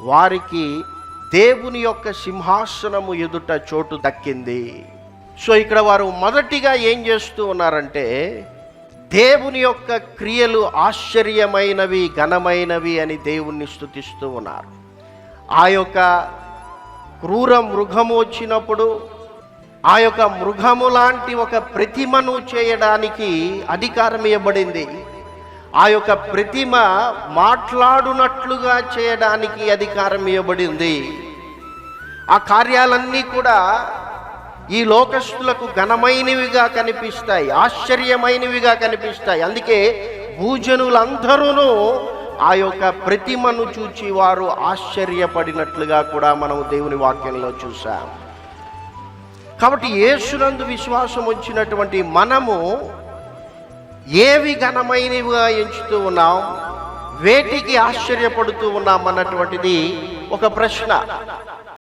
వారికి దేవుని యొక్క సింహాసనము ఎదుట చోటు దక్కింది. సో ఇక్కడ వారు మొదటిగా ఏం చేస్తూ ఉన్నారంటే దేవుని యొక్క క్రియలు ఆశ్చర్యమైనవి ఘనమైనవి అని దేవుణ్ణి స్తుతిస్తూ ఉన్నారు. ఆ యొక్క క్రూర మృగము వచ్చినప్పుడు ఆ యొక్క మృగము లాంటి ఒక ప్రతిమను చేయడానికి అధికారం ఇవ్వబడింది. ఆ యొక్క ప్రతిమ మాట్లాడునట్లుగా చేయడానికి అధికారం ఇవ్వబడింది. ఆ కార్యాలన్నీ కూడా ఈ లోకస్తులకు ఘనమైనవిగా కనిపిస్తాయి ఆశ్చర్యమైనవిగా కనిపిస్తాయి. అందుకే భూజనులందరూ ఆ యొక్క ప్రతిమను చూచి వారు ఆశ్చర్యపడినట్లుగా కూడా మనం దేవుని వాక్యంలో చూసాం కాబట్టి యేసునందు విశ్వాసం వచ్చినటువంటి మనము ఏవి ఘనమైనవిగా ఎంచుతూ ఉన్నాం వేటికి ఆశ్చర్యపడుతూ ఉన్నాం అన్నటువంటిది ఒక ప్రశ్న.